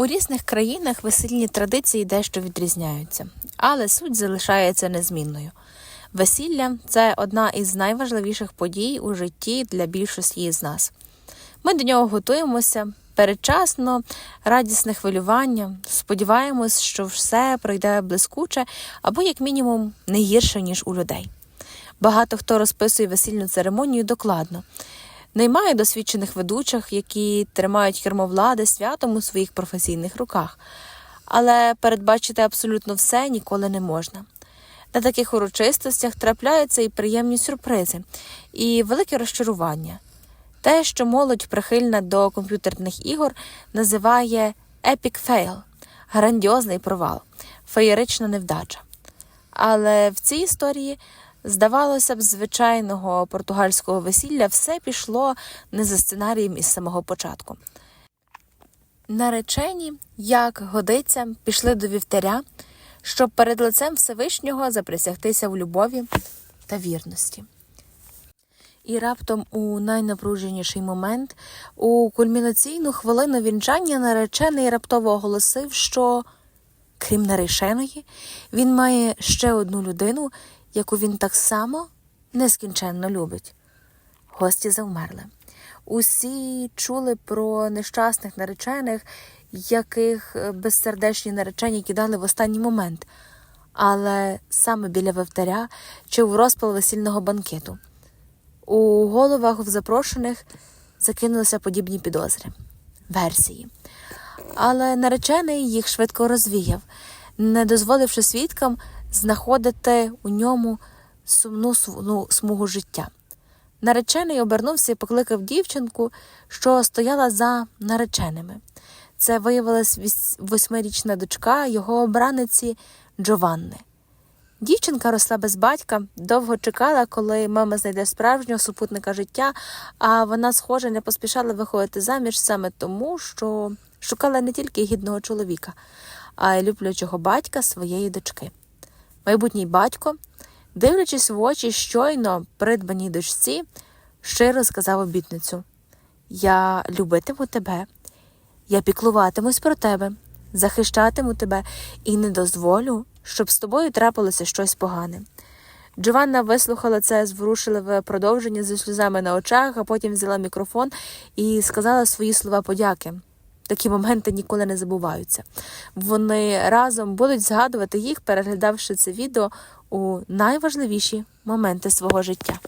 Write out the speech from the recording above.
У різних країнах весільні традиції дещо відрізняються, але суть залишається незмінною. Весілля це одна із найважливіших подій у житті для більшості з нас. Ми до нього готуємося передчасно, радісне хвилювання, сподіваємось, що все пройде блискуче або, як мінімум, не гірше, ніж у людей. Багато хто розписує весільну церемонію докладно. Наймає досвідчених ведучих, які тримають кермо влади святом у своїх професійних руках. Але передбачити абсолютно все ніколи не можна. На таких урочистостях трапляються і приємні сюрпризи, і велике розчарування. Те, що молодь прихильна до комп'ютерних ігор, називає epic fail – грандіозний провал, феєрична невдача. Але в цій історії, здавалося б, звичайного португальського весілля все пішло не за сценарієм із самого початку. Наречені, як годиться, пішли до вівтаря, щоб перед лицем Всевишнього заприсягтися в любові та вірності. І раптом у найнапруженіший момент, у кульмінаційну хвилину вінчання, наречений раптово оголосив, що, крім нареченої, він має ще одну людину, яку він так само нескінченно любить. Гості завмерли. Усі чули про нещасних наречених, яких е, безсердечні наречені кидали в останній момент, але саме біля вівтаря чи в розпал весільного банкету. У головах в запрошених закинулися подібні підозри, версії. Але наречений їх швидко розвіяв, не дозволивши свідкам знаходити у ньому сумну сумну смугу життя. Наречений обернувся і покликав дівчинку, що стояла за нареченими. Це виявилась восьмирічна дочка його обраниці Джованни. Дівчинка росла без батька, довго чекала, коли мама знайде справжнього супутника життя, а вона, схоже, не поспішала виходити заміж саме тому, що шукала не тільки гідного чоловіка, а й люблячого батька своєї дочки. Майбутній батько, дивлячись в очі щойно придбаній дочці, щиро сказав обітницю: Я любитиму тебе, я піклуватимусь про тебе, захищатиму тебе і не дозволю, щоб з тобою трапилося щось погане. Джованна вислухала це зворушливе продовження зі сльозами на очах, а потім взяла мікрофон і сказала свої слова подяки. Такі моменти ніколи не забуваються. Вони разом будуть згадувати їх, переглядавши це відео у найважливіші моменти свого життя.